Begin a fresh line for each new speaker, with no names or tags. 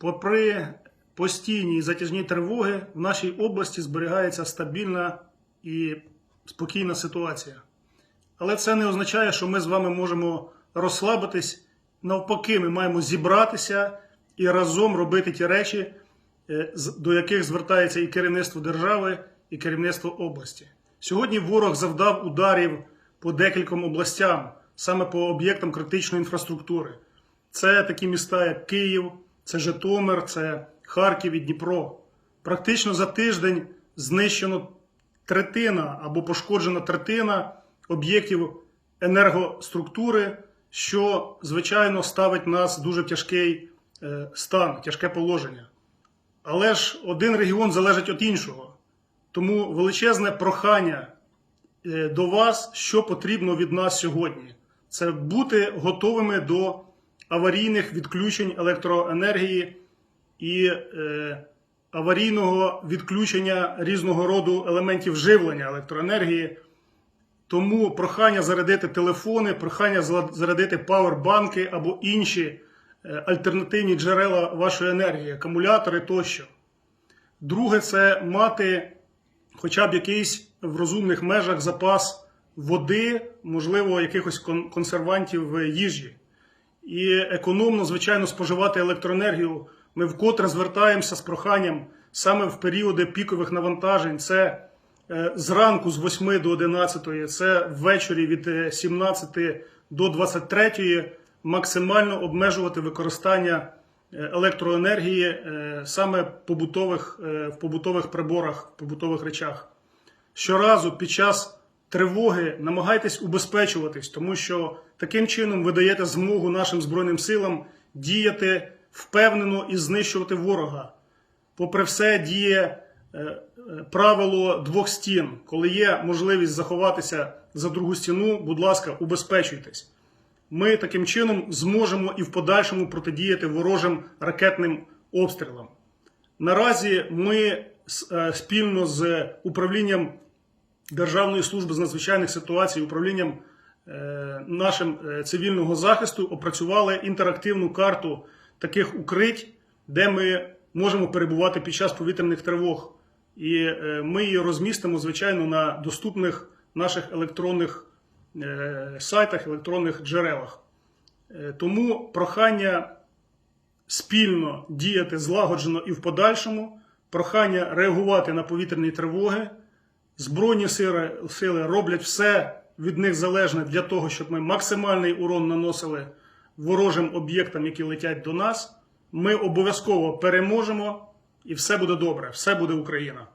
попри постійні і затяжні тривоги, в нашій області зберігається стабільна і спокійна ситуація. Але це не означає, що ми з вами можемо розслабитись. Навпаки, ми маємо зібратися і разом робити ті речі, е, до яких звертається і керівництво держави, і керівництво області. Сьогодні ворог завдав ударів по декільком областям, саме по об'єктам критичної інфраструктури. Це такі міста, як Київ, це Житомир, це Харків і Дніпро. Практично за тиждень знищено третина або пошкоджена третина об'єктів енергоструктури, що, звичайно, ставить нас в дуже тяжкий е, стан, тяжке положення. Але ж один регіон залежить від іншого. Тому величезне прохання е, до вас, що потрібно від нас сьогодні. Це бути готовими до аварійних відключень електроенергії і е, аварійного відключення різного роду елементів живлення електроенергії. Тому прохання зарядити телефони, прохання зарядити павербанки або інші е, альтернативні джерела вашої енергії, акумулятори тощо. Друге, це мати хоча б якийсь в розумних межах запас води, можливо, якихось консервантів їжі. І економно, звичайно, споживати електроенергію. Ми вкотре звертаємося з проханням саме в періоди пікових навантажень. Це е, зранку з 8 до 11, це ввечері від е, 17 до 23 максимально обмежувати використання е, електроенергії е, саме побутових, е, в побутових приборах, в побутових речах. Щоразу під час тривоги намагайтесь убезпечуватись, тому що таким чином ви даєте змогу нашим Збройним силам діяти впевнено і знищувати ворога. Попри все, діє е, е, правило двох стін. Коли є можливість заховатися за другу стіну, будь ласка, убезпечуйтесь. Ми таким чином зможемо і в подальшому протидіяти ворожим ракетним обстрілам. Наразі ми е, спільно з управлінням Державної служби з надзвичайних ситуацій, управлінням е, нашим е, цивільного захисту опрацювали інтерактивну карту таких укрить, де ми можемо перебувати під час повітряних тривог. І е, ми її розмістимо, звичайно, на доступних наших електронних сайтах, електронних джерелах. Тому прохання спільно діяти злагоджено і в подальшому, прохання реагувати на повітряні тривоги. Збройні сили, роблять все від них залежне для того, щоб ми максимальний урон наносили ворожим об'єктам, які летять до нас. Ми обов'язково переможемо, і все буде добре, все буде Україна.